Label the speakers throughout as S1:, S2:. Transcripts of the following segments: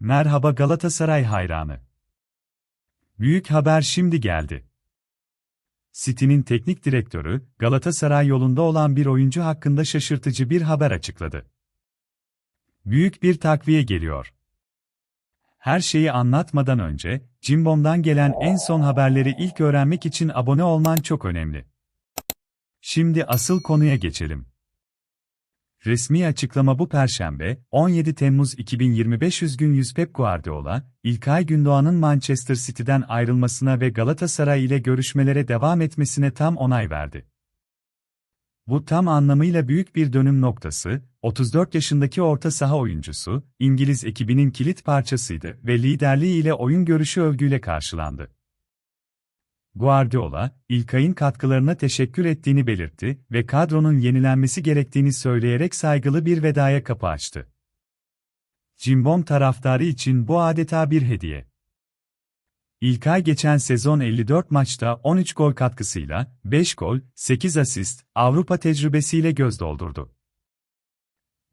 S1: Merhaba Galatasaray hayranı. Büyük haber şimdi geldi. City'nin teknik direktörü, Galatasaray yolunda olan bir oyuncu hakkında şaşırtıcı bir haber açıkladı. Büyük bir takviye geliyor. Her şeyi anlatmadan önce, Cimbom'dan gelen en son haberleri ilk öğrenmek için abone olman çok önemli. Şimdi asıl konuya geçelim. Resmi açıklama bu perşembe, 17 Temmuz 2025 üzgün yüz Pep Guardiola, İlkay Gündoğan'ın Manchester City'den ayrılmasına ve Galatasaray ile görüşmelere devam etmesine tam onay verdi. Bu tam anlamıyla büyük bir dönüm noktası, 34 yaşındaki orta saha oyuncusu, İngiliz ekibinin kilit parçasıydı ve liderliği ile oyun görüşü övgüyle karşılandı. Guardiola, İlkay'ın katkılarına teşekkür ettiğini belirtti ve kadronun yenilenmesi gerektiğini söyleyerek saygılı bir vedaya kapı açtı. Cimbom taraftarı için bu adeta bir hediye. İlkay geçen sezon 54 maçta 13 gol katkısıyla 5 gol, 8 asist, Avrupa tecrübesiyle göz doldurdu.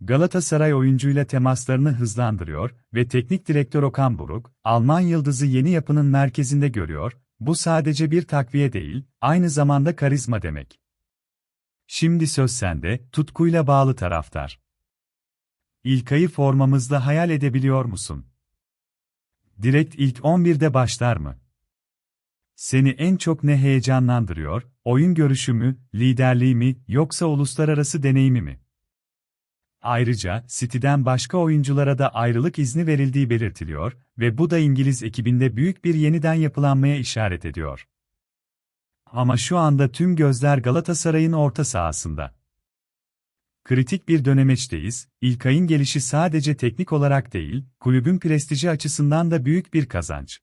S1: Galatasaray oyuncuyla temaslarını hızlandırıyor ve teknik direktör Okan Buruk, Alman yıldızı yeni yapının merkezinde görüyor, bu sadece bir takviye değil, aynı zamanda karizma demek. Şimdi söz sende, tutkuyla bağlı taraftar. İlkay'ı formamızda hayal edebiliyor musun? Direkt ilk 11'de başlar mı? Seni en çok ne heyecanlandırıyor, oyun görüşü mü, liderliği mi, yoksa uluslararası deneyimi mi? Ayrıca, City'den başka oyunculara da ayrılık izni verildiği belirtiliyor ve bu da İngiliz ekibinde büyük bir yeniden yapılanmaya işaret ediyor. Ama şu anda tüm gözler Galatasaray'ın orta sahasında. Kritik bir dönemeçteyiz, İlkay'ın gelişi sadece teknik olarak değil, kulübün prestiji açısından da büyük bir kazanç.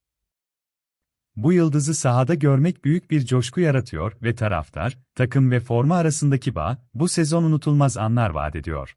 S1: Bu yıldızı sahada görmek büyük bir coşku yaratıyor ve taraftar, takım ve forma arasındaki bağ, bu sezon unutulmaz anlar vaat ediyor.